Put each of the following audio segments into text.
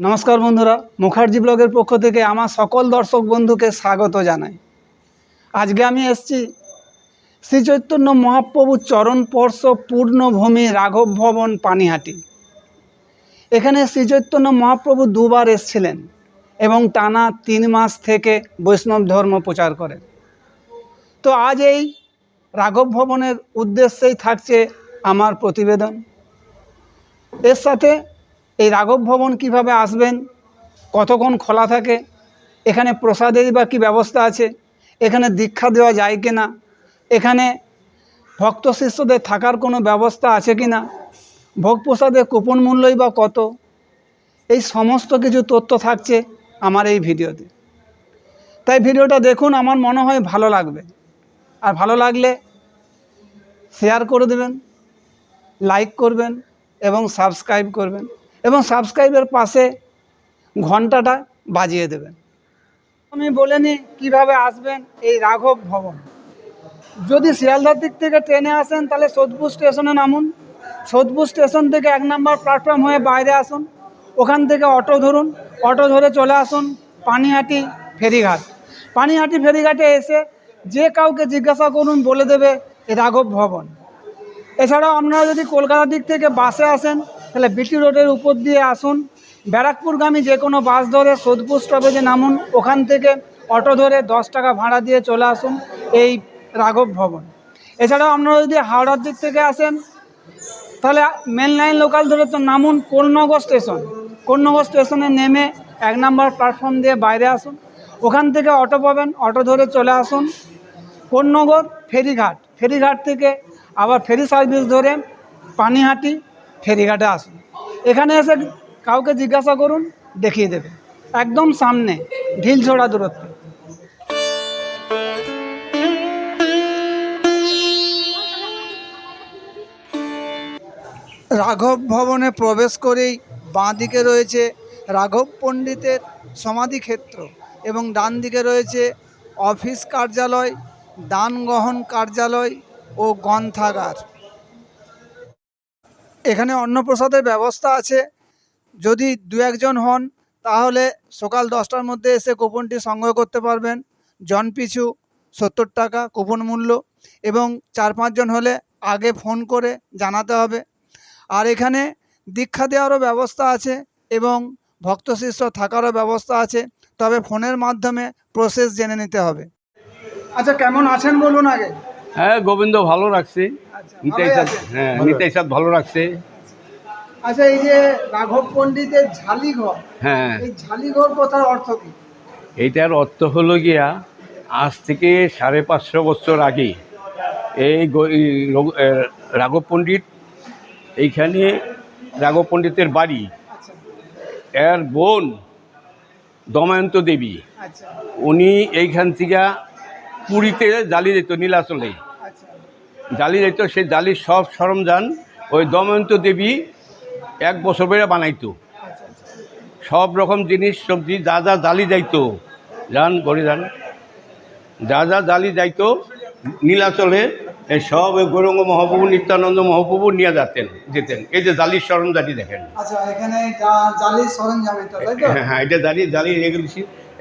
নমস্কার বন্ধুরা, মুখার্জি ব্লগের পক্ষ থেকে আমার সকল দর্শক বন্ধুকে স্বাগত জানাই। আজকে আমি এসেছি শ্রী চৈতন্য মহাপ্রভু চরণ স্পর্শ পূর্ণভূমি রাঘব ভবন পানিহাটি। এখানে শ্রী চৈতন্য মহাপ্রভু দুবার এসেছিলেন এবং টানা তিন মাস থেকে বৈষ্ণব ধর্ম প্রচার করেন। তো আজ এই রাঘব ভবনের উদ্দেশ্যেই থাকছে আমার প্রতিবেদন। এর সাথে এই রাঘব ভবন কীভাবে আসবেন? কতক্ষণ খোলা থাকে? এখানে প্রসাদের বা কী ব্যবস্থা আছে? এখানে দীক্ষা দেওয়া যায় কি না এখানে ভক্ত শিষ্যদের থাকার কোনো ব্যবস্থা আছে কি না ভোগ প্রসাদের কুপন মূল্যই বা কত? এই সমস্ত কিছু তথ্য থাকছে আমার এই ভিডিওতে। তাই ভিডিওটা দেখুন, আমার মনে হয় ভালো লাগবে। আর ভালো লাগলে শেয়ার করে দেবেন লাইক করবেন এবং সাবস্ক্রাইব করবেন। এবং সাবস্ক্রাইবের পাশে ঘন্টাটা বাজিয়ে দেবেন। আমি বলে নিই কীভাবে আসবেন এই রাঘব ভবন। যদি শিয়ালদার দিক থেকে ট্রেনে আসেন, তাহলে সোদপুর স্টেশনে নামুন। সোদপুর স্টেশন থেকে এক নম্বর প্ল্যাটফর্ম হয়ে বাইরে আসুন। ওখান থেকে অটো ধরুন। অটো ধরে চলে আসুন পানিহাটি ফেরিঘাট। পানিহাটি ফেরিঘাটে এসে যে কাউকে জিজ্ঞাসা করুন, বলে দেবে রাঘব ভবন। এছাড়াও আপনারা যদি কলকাতার দিক থেকে বাসে আসেন তাহলে বিটি রোডের উপর দিয়ে আসুন। ব্যারাকপুরগামী যে কোনো বাস ধরে সোদপুর স্টপেজে নামুন। ওখান থেকে অটো ধরে দশ টাকা ভাড়া দিয়ে চলে আসুন এই রাঘব ভবন। এছাড়াও আপনারা যদি হাওড়ার দিক থেকে আসেন, তাহলে মেন লাইন লোকাল ধরে তো নামুন কোলনগর স্টেশন। কোলনগর স্টেশনে নেমে এক নম্বর প্ল্যাটফর্ম দিয়ে বাইরে আসুন। ওখান থেকে অটো পাবেন, অটো ধরে চলে আসুন। কোন্নগর ফেরিঘাট। ফেরিঘাট থেকে আবার ফেরি সার্ভিস ধরে পানিহাটি ফেরিঘাটে আসুন। এখানে এসে কাউকে জিজ্ঞাসা করুন, দেখিয়ে দেবে। একদম সামনে, ঢিল ছোড়া দূরত্ব। রাঘব ভবনে প্রবেশ করেই বাঁ দিকে রয়েছে রাঘব পণ্ডিতের সমাধিক্ষেত্র এবং ডান দিকে রয়েছে অফিস কার্যালয়, দান গ্রহণ কার্যালয় ও গ্রন্থাগার। এখানে অন্নপ্রসাদের ব্যবস্থা আছে। যদি দু একজন হন, তাহলে সকাল দশটার মধ্যে এসে কুপনটি সংগ্রহ করতে পারবেন। জন পিছু সত্তর টাকা কুপন মূল্য এবং চার পাঁচজন হলে আগে ফোন করে জানাতে হবে। আর এখানে দীক্ষা দেওয়ারও ব্যবস্থা আছে এবং ভক্ত শিষ্য থাকারও ব্যবস্থা আছে, তবে ফোনের মাধ্যমে প্রসেস জেনে নিতে হবে। আচ্ছা কেমন আছেন বলুন আগে। হ্যাঁ গোবিন্দ, ভালো রাখছে। নিতাই ভালোই সাদ হ্যাঁ নিতাই সাদ ভালো রাখছে। আচ্ছা এই যে রাঘব পণ্ডিতের ঝালিঘর হ্যাঁ। এই ঝালিঘর কথার অর্থ কি? এইটার অর্থ হলো গিয়া আজ থেকে সাড়ে পাঁচশো বছর আগে এই রাঘব পণ্ডিত এইখানে রাঘব পণ্ডিতের বাড়ি। আচ্ছা। এর বোন দময়ন্ত দেবী। আচ্ছা। উনি এইখান থেকে পুরীতে জ্বালিয়ে যেত নীলাচলে। আচ্ছা জ্বালিয়ে সেই জালির সব সরঞ্জাম ওই দময়ন্ত দেবী এক বছর বেড়ে বানাইতো। সব রকম জিনিস সবজি যা যা জালি যাইতো যান গড়ে যান। যা যা জালি যাইতো নীলাচলে এই সব ওই গৌরঙ্গ মহাপ্রভু নিত্যানন্দ মহাপ্রভু নিয়ে যেতেন যেতেন। এই যে জালির সরঞ্জাটি দেখেন। আচ্ছা হ্যাঁ হ্যাঁ এটা জালি জালি এগুলি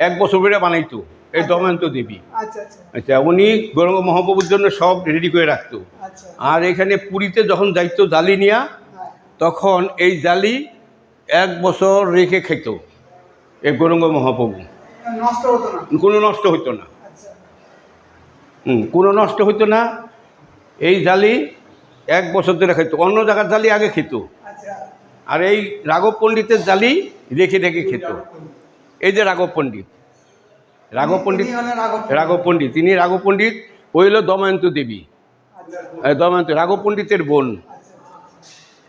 এক বছর বেড়ে বানাইতো। এই দময়ন্ত দেবী। আচ্ছা আচ্ছা। আচ্ছা উনি গৌরঙ্গ মহাপ্রভুর জন্য সব রেডি করে রাখতো। আচ্ছা। আর এখানে পুরীতে যখন যাইতো জালি নিয়া হ্যাঁ। তখন এই জালি এক বছর রেখে খেত এই গৌরঙ্গ মহাপ্রভু। কোনো নষ্ট হতো না। হুম কোনো নষ্ট হতো না। এই জালি এক বছর ধরে খেত অন্য জায়গার জালি আগে খেত। আর এই রাঘব পণ্ডিতের জালি রেখে রেখে খেত। এই যে রাঘব পণ্ডিত রাঘব পণ্ডিত রাঘব পণ্ডিত। তিনি রাঘব পণ্ডিত ওই হলো দময়ন্ত দেবী দময়ন্ত রাঘব পণ্ডিতের বোন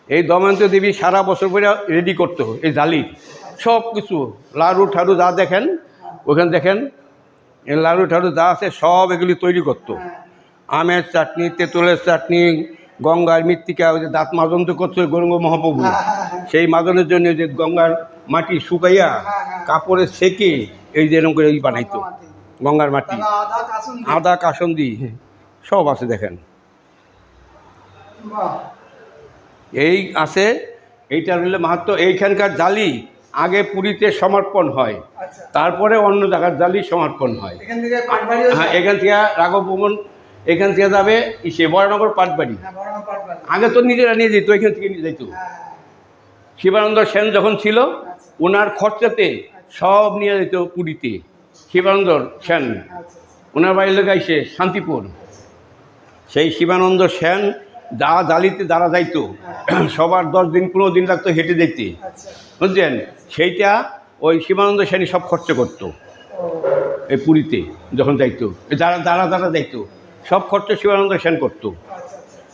এই দময়ন্ত দেবী সারা বছর করে রেডি করতে হয় এই জালির সব কিছু লাড়ু ঠাড়ু যা দেখেন ওখানে দেখেন এই লাড়ু ঠাড়ু যা আছে সব এগুলি তৈরি করতো আমের চাটনি তেঁতুলের চাটনি গঙ্গার মৃত্তিকা ওই যে দাঁত মাজন তো করছে গৌরঙ্গ মহাপ্রভু। সেই মাজনের জন্য যে গঙ্গার মাটি শুকাইয়া হ্যাঁ, হ্যাঁ। কাপড়ে সেকে এই যে এরকম করে এই বানাইতো। গঙ্গার মাটি। আদা কাসুন আদা কাসন্দি। সব আছে দেখেন। এই আছে এইটার হলে মাহাত্ম এইখানকার জালি আগে পুরীতে সমর্পণ হয়। আচ্ছা। তারপরে অন্য জায়গার জালি সমর্পণ হয়। হ্যাঁ এখান থেকে রাঘব ভবন এখান থেকে যাবে পাটবাড়ি। হ্যাঁ পাটবাড়ি। আগে তো নিজেরা নিয়ে যেত এখান থেকে নিয়ে যেত হ্যাঁ শিবানন্দ সেন যখন ছিল ওনার খরচাতে সব নিয়ে যেত পুরীতে। শিবানন্দ সেন। ওনার বাড়ির লোক আইসে শান্তিপুর। সেই শিবানন্দ সেন যা জালিতে দ্বারা যাইতো। সবার দশ দিন, পনেরো দিন লাগতো হেঁটে আচ্ছা বুঝছেন সেইটা ওই শিবানন্দ সেনই সব খরচ করতো। এই পুরীতে যখন যাইতো। যারা যারা যারা যাইতো। সব খরচ শিবানন্দ সেন করতো।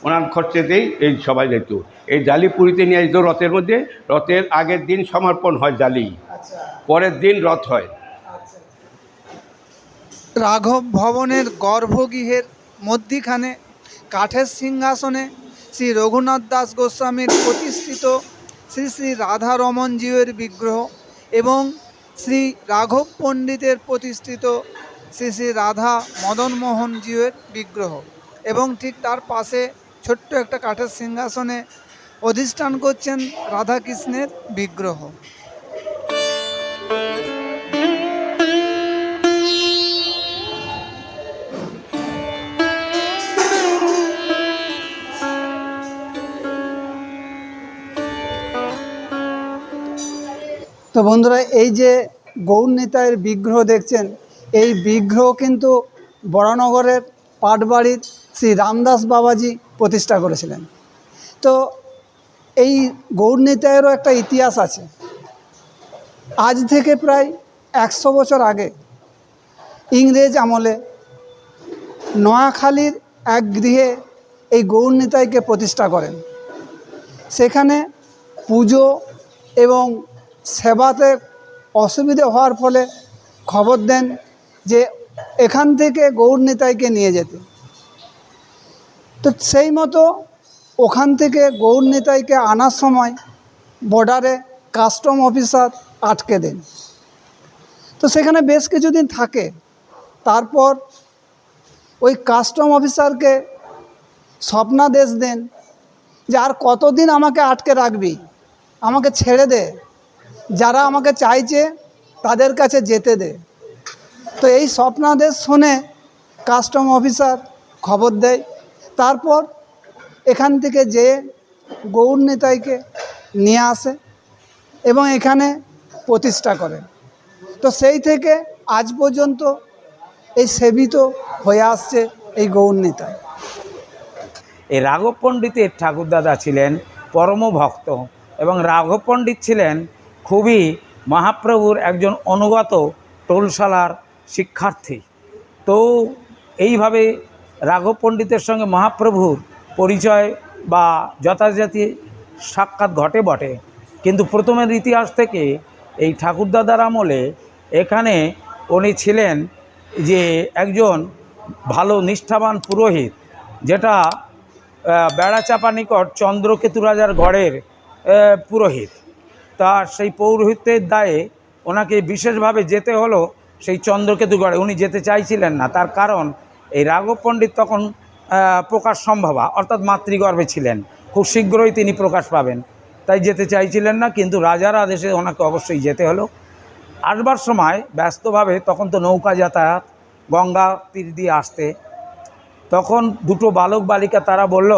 ওনার খরচেতেই এই সবাই যেত এই জালি পুরীতে নিয়ে যেত রথের মধ্যে। রথের আগের দিন সমর্পণ হয় জালি। পরের দিন রথ হয়। আচ্ছা রাঘব ভবনের গর্ভগৃহের মধ্যিখানে কাঠের সিংহাসনে শ্রী রঘুনাথ দাস গোস্বামীর প্রতিষ্ঠিত শ্রী শ্রী রাধারমণজিউয়ের বিগ্রহ এবং শ্রী রাঘব পণ্ডিতের প্রতিষ্ঠিত শ্রী শ্রী রাধা মদন মোহনজিউয়ের বিগ্রহ এবং ঠিক তার পাশে ছোট্ট একটা কাঠের সিংহাসনে অধিষ্ঠান করছেন রাধাকৃষ্ণের বিগ্রহ। তো বন্ধুরা, এই যে গৌর নেতায়ের বিগ্রহ দেখছেন, এই বিগ্রহ কিন্তু বরানগরের পাটবাড়ির শ্রী রামদাস বাবাজি প্রতিষ্ঠা করেছিলেন। তো এই গৌর নেতায়েরও একটা ইতিহাস আছে। আজ থেকে প্রায় একশো বছর আগে ইংরেজ আমলে নোয়াখালীর এক গৃহে এই গৌর নিতাইকে প্রতিষ্ঠা করেন। সেখানে পুজো এবং সেবাতে অসুবিধে হওয়ার ফলে খবর দেন যে এখান থেকে গৌর নিতাইকে নিয়ে যেতে। তো সেই মতো ওখান থেকে গৌর নিতাইকে আনার সময় বর্ডারে কাস্টম অফিসার আটকে দেন। তো সেখানে বেশ কিছুদিন থাকে। তারপর ওই কাস্টম অফিসারকে স্বপ্নাদেশ দেন যে, আর কতদিন আমাকে আটকে রাখবি? আমাকে ছেড়ে দে। যারা আমাকে চাইছে, তাদের কাছে যেতে দে। তো এই স্বপ্নাদেশ শুনে কাস্টম অফিসার খবর দেয়। তারপর এখান থেকে যেয়ে গৌর নিতাইকে নিয়ে আসে এবং এখানে প্রতিষ্ঠা করেন। তো সেই থেকে আজ পর্যন্ত এই সেবিত হয়ে আসছে এই নিতাই। এই রাঘব পণ্ডিতের ঠাকুরদাদা ছিলেন পরম ভক্ত এবং রাঘব পণ্ডিত ছিলেন খুবই মহাপ্রভুর একজন অনুগত টোলশালার শিক্ষার্থী। তো এইভাবে রাঘব পণ্ডিতের সঙ্গে মহাপ্রভুর পরিচয় বা যথাযথি সাক্ষাৎ ঘটে বটে। কিন্তু প্রথমের ইতিহাস থেকে এই ঠাকুরদাদার আমলে এখানে উনি ছিলেন যে একজন ভালো নিষ্ঠাবান পুরোহিত, যেটা বেড়াচাপা নিকট চন্দ্রকেতু রাজার গড়ের পুরোহিত। তার সেই পৌরোহিত্যের দায়ে ওনাকে বিশেষভাবে যেতে হলো সেই চন্দ্রকেতু গড়ে। উনি যেতে চাইছিলেন না, তার কারণ এই রাঘব পণ্ডিত তখন প্রকাশ সম্ভবা, অর্থাৎ মাতৃগর্ভে ছিলেন। খুব শীঘ্রই তিনি প্রকাশ পাবেন। তাই যেতে চাইছিলেন না, কিন্তু রাজার আদেশে ওনাকে অবশ্যই যেতে হলো। আসবার সময় ব্যস্তভাবে তখন তো নৌকা যাতায়াত, গঙ্গা তীর দিয়ে আসতে। তখন দুটো বালক বালিকা তারা বলল,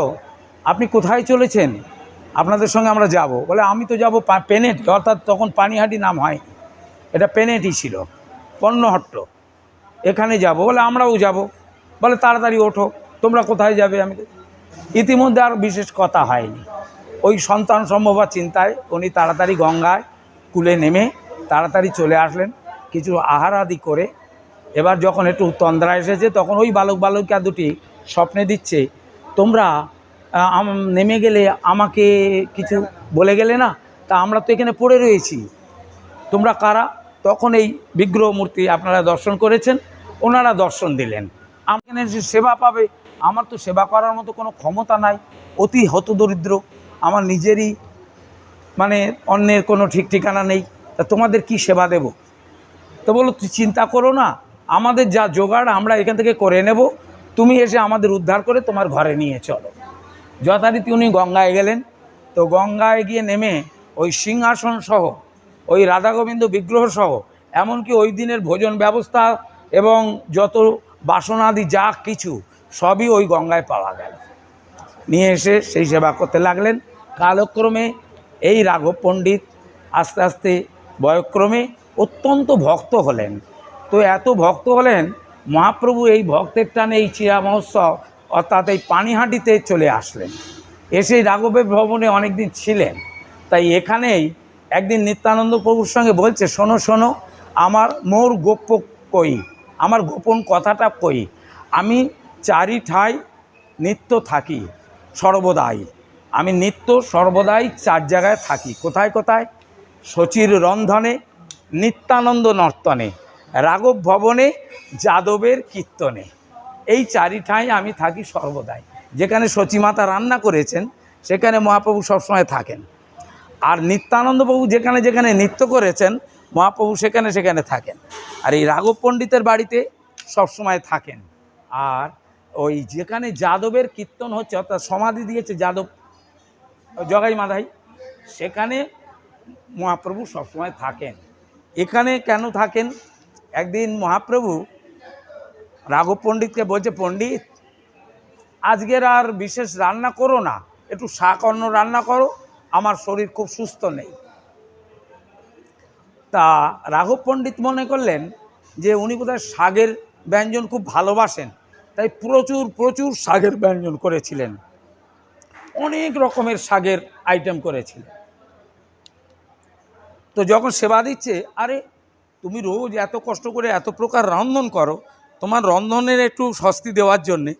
আপনি কোথায় চলেছেন? আপনাদের সঙ্গে আমরা যাব। বলে, আমি তো যাব পেনেটি, অর্থাৎ তখন পানিহাটি নাম হয় এটা পেনেটি ছিল, পণ্যহট্ট। এখানে যাব। বলে, আমরাও যাব। বলে, তাড়াতাড়ি ওঠো, তোমরা কোথায় যাবে? আমি ইতিমধ্যে আর বিশেষ কথা হয়নি। ওই সন্তান সম্ভবা চিন্তায় উনি তাড়াতাড়ি গঙ্গায় কুলে নেমে তাড়াতাড়ি চলে আসলেন। কিছু আহার আদি করে এবার যখন একটু তন্দ্রা এসেছে, তখন ওই বালক বালকিকা দুটি স্বপ্নে দিচ্ছে, তোমরা নেমে গেলে আমাকে কিছু বলে গেলে না? তা আমরা তো এখানে পড়ে রয়েছি। তোমরা কারা? তখন এই বিগ্রহ মূর্তি আপনারা দর্শন করেছেন, ওনারা দর্শন দিলেন। আমাকে সেবা পাবে। আমার তো সেবা করার মতো কোনো ক্ষমতা নাই। অতি হতদরিদ্র। আমার নিজেরই মানে অন্যের কোনো ঠিক ঠিকানা নেই, তা তোমাদের কি সেবা দেব? তো বলো, তুই চিন্তা করো না, আমাদের যা জোগাড় আমরা এখান থেকে করে নেব, তুমি এসে আমাদের উদ্ধার করে তোমার ঘরে নিয়ে চলো। যথারীতি উনি গঙ্গায় গেলেন। তো গঙ্গায় গিয়ে নেমে ওই সিংহাসন সহ, ওই রাধা গোবিন্দ বিগ্রহ সহ, এমনকি ওই দিনের ভোজন ব্যবস্থা এবং যত বাসনাদি যা কিছু, সবই ওই গঙ্গায় পাওয়া গেল। নিয়ে এসে সেই সেবা করতে লাগলেন। কালক্রমে এই রাঘব পণ্ডিত আস্তে আস্তে বয়ক্রমে অত্যন্ত ভক্ত হলেন। তো এত ভক্ত হলেন, মহাপ্রভু এই ভক্তের টানে এই চিরা মহোৎসব, অর্থাৎ এই পানিহাটিতে চলে আসলেন। এসে রাঘবের ভবনে অনেকদিন ছিলেন। তাই এখানেই একদিন নিত্যানন্দ প্রভুর সঙ্গে বলছে, শোনো শোনো, আমার মোর গোপ্য কই? আমার গোপন কথাটা কই? আমি চারি ঠাই নিত্য থাকি, সর্বদাই। আমি নিত্য সর্বদাই চার জায়গায় থাকি। কোথায় কোথায়? শচীর রন্ধনে, নিত্যানন্দ নর্তনে, রাঘব ভবনে, যাদবের কীর্তনে। এই চারি ঠাই আমি থাকি সর্বদাই। যেখানে সচিমাতা রান্না করেছেন, সেখানে মহাপ্রভু সবসময় থাকেন। আর নিত্যানন্দ প্রভু যেখানে যেখানে নৃত্য করেছেন, মহাপ্রভু সেখানে সেখানে থাকেন। আর এই রাঘব পণ্ডিতের বাড়িতে সবসময় থাকেন। আর ওই যেখানে যাদবের কীর্তন হচ্ছে, অর্থাৎ সমাধি দিয়েছে যাদব জগাই মাধাই সেখানে মহাপ্রভু সবসময় থাকেন। এখানে কেন থাকেন? একদিন মহাপ্রভু রাঘব পণ্ডিতকে বলছে, পণ্ডিত, আজকের আর বিশেষ রান্না করো না। একটু শাক অন্ন রান্না করো, আমার শরীর খুব সুস্থ নেই। তা রাঘব পণ্ডিত মনে করলেন যে, উনি বোধহয় শাকের ব্যঞ্জন খুব ভালোবাসেন, তাই প্রচুর প্রচুর শাকের ব্যঞ্জন করেছিলেন। অনেক রকমের শাকের আইটেম করেছিলেন তো যখন সেবা দিচ্ছে, আরে তুমি রোজ এত কষ্ট করে এত প্রকার রন্ধন করো, তোমার রন্ধনের একটু স্বস্তি দেওয়ার জন্যে।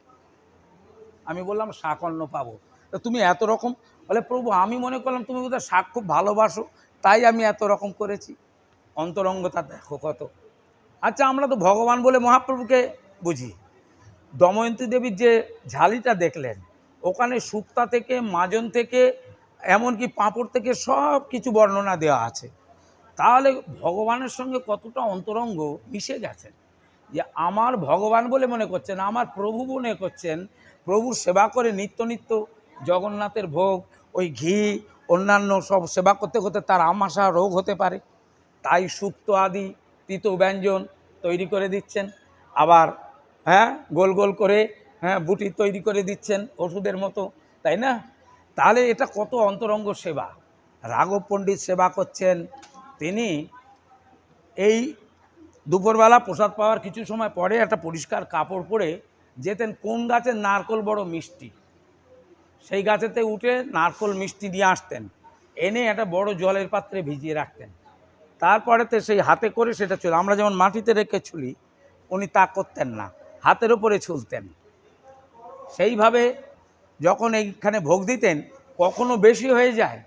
আমি বললাম, শাক অন্ন পাবো। তা তুমি এত রকম, বলে, প্রভু, আমি মনে করলাম তুমি বোধহয় শাক খুব ভালোবাসো, তাই আমি এত রকম করেছি। অন্তরঙ্গতা দেখো কত। আচ্ছা আমরা তো ভগবান বলে মহাপ্রভুকে বুঝি। দময়ন্তী দেবীর যে ঝালিটা দেখলেন ওখানে শুক্তা থেকে, মাজন থেকে, এমনকি পাঁপড় থেকে সব কিছু বর্ণনা দেওয়া আছে। তাহলে ভগবানের সঙ্গে কতটা অন্তরঙ্গ মিশে গেছেন? যে আমার ভগবান বলে মনে করছেন, আমার প্রভু মনে করছেন, প্রভুর সেবা করে নিত্য নিত্য জগন্নাথের ভোগ, ওই ঘি, অন্যান্য সব সেবা করতে করতে তার আমাশা রোগ হতে পারে। তাই সুক্ত আদি, তিত ব্যঞ্জন তৈরি করে দিচ্ছেন। আবার হ্যাঁ গোল গোল করে হ্যাঁ বুটি তৈরি করে দিচ্ছেন ওষুধের মতো, তাই না? তাহলে এটা কত অন্তরঙ্গ সেবা? রাঘব পণ্ডিত সেবা করছেন। তিনি এই দুপুরবেলা প্রসাদ পাওয়ার কিছু সময় পরে একটা পরিষ্কার কাপড় পরে যেতেন কোন গাছের নারকোল বড় মিষ্টি? সেই গাছেতে উঠে নারকোল মিষ্টি নিয়ে আসতেন। এনে একটা বড় জলের পাত্রে ভিজিয়ে রাখতেন। তারপরেতে সেই হাতে করে সেটা চলে, আমরা যেমন মাটিতে রেখে ছুলি উনি তা করতেন না। হাতের ওপরে ছুলতেন। সেইভাবে যখন এইখানে ভোগ দিতেন, কখনো বেশি হয়ে যায়,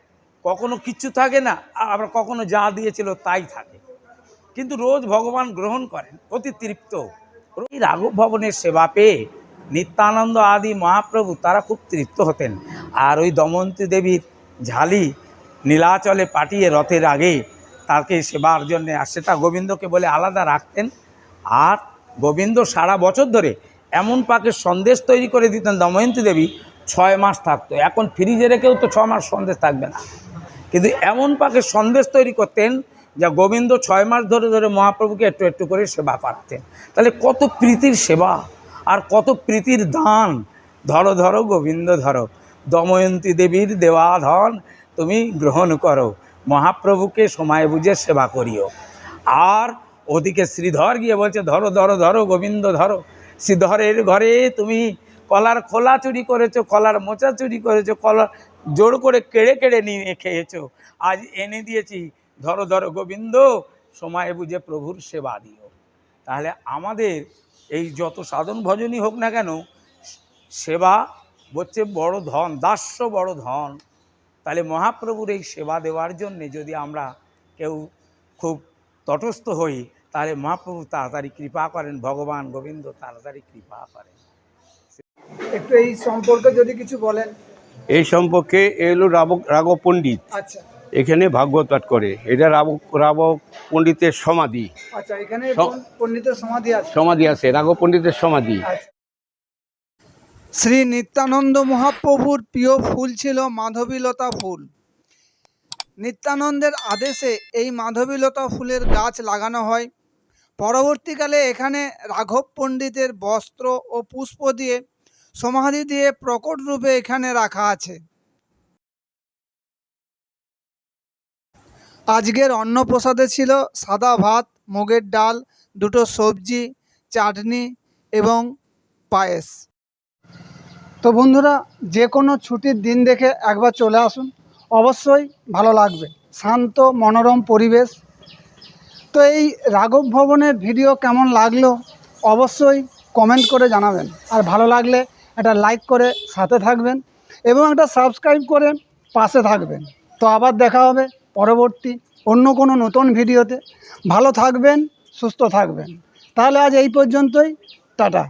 কখনো কিচ্ছু থাকে না, আবার কখনো যা দিয়েছিল তাই থাকে। কিন্তু রোজ ভগবান গ্রহণ করেন, অতি তৃপ্ত। এই রাঘব ভবনের সেবা পেয়ে নিত্যানন্দ আদি মহাপ্রভু তারা খুব তৃপ্ত হতেন। আর ওই দমন্তী দেবীর ঝালি নীলাচলে পাঠিয়ে রথের আগে তাকে সেবার জন্যে আর সেটা গোবিন্দকে বলে আলাদা রাখতেন। আর গোবিন্দ সারা বছর ধরে এমন পাকে সন্দেশ তৈরি করে দিতেন দময়ন্তী দেবী, ছয় মাস থাকতো। এখন ফ্রিজে রেখেও তো ছ মাস সন্দেশ থাকবে না। কিন্তু এমন পাকে সন্দেশ তৈরি করতেন যা গোবিন্দ ছয় মাস ধরে ধরে মহাপ্রভুকে একটু একটু করে সেবা পাঠাতেন তাহলে কত প্রীতির সেবা আর কত প্রীতির দান। ধরো ধরো, গোবিন্দ, ধরো, দময়ন্তী দেবীর দেওয়া ধন তুমি গ্রহণ করো, মহাপ্রভুকে সময় বুঝে সেবা করিও। আর ওদিকে শ্রীধর গিয়ে বলছে, ধরো ধরো ধরো, গোবিন্দ, ধরো শ্রীধরের ঘরে তুমি কলার খোলা চুরি করেছ, কলার মোচা চুরি করেছ, কলার জোর করে কেড়ে কেড়ে নিয়ে খেয়েছো। আজ এনে দিয়েছি। ধরো ধরো গোবিন্দ, সময় বুঝে প্রভুর সেবা দিও। তাহলে আমাদের এই যত সাধন ভজনই হোক না কেন, সেবা হচ্ছে বড় ধন, দাস্য বড় ধন। তাহলে মহাপ্রভুর এই সেবা দেওয়ার জন্যে যদি আমরা কেউ খুব তটস্থ হই তাহলে মহাপ্রভু তাড়াতাড়ি কৃপা করেন ভগবান গোবিন্দ তাড়াতাড়ি কৃপা করেন। একটু এই সম্পর্কে যদি কিছু বলেন। এই সম্পর্কে এলো রাব রাঘব পণ্ডিত। আচ্ছা। এখানে ভাগবত পাঠ করে। এটা রাব রাঘব পণ্ডিতের সমাধি। আচ্ছা এখানে পণ্ডিতের সমাধি আছে? সমাধি আছে রাঘব পণ্ডিতের সমাধি। আচ্ছা। শ্রী নিত্যানন্দ মহাপ্রভুর প্রিয় ফুল ছিল মাধবীলতা ফুল। নিত্যানন্দের আদেশে এই মাধবীলতা ফুলের গাছ লাগানো হয়। পরবর্তীকালে এখানে রাঘব পণ্ডিতের বস্ত্র ও পুষ্প দিয়ে সমাধি দিয়ে প্রকট রূপে এখানে রাখা আছে। আজকের অন্নপ্রসাদে ছিল সাদা ভাত, মুগের ডাল, দুটো সবজি, চাটনি এবং পায়েস। তো বন্ধুরা, যে কোনো ছুটির দিন দেখে একবার চলে আসুন। অবশ্যই ভালো লাগবে। শান্ত, মনোরম পরিবেশ। তো এই রাঘব ভবনের ভিডিও কেমন লাগল অবশ্যই কমেন্ট করে জানাবেন। আর ভালো লাগলে একটা লাইক করে সাথে থাকবেন এবং একটা সাবস্ক্রাইব করে পাশে থাকবেন। তো আবার দেখা হবে পরবর্তী অন্য কোনো নতুন ভিডিওতে। ভালো থাকবেন, সুস্থ থাকবেন। তাহলে আজ এই পর্যন্তই, টাটা।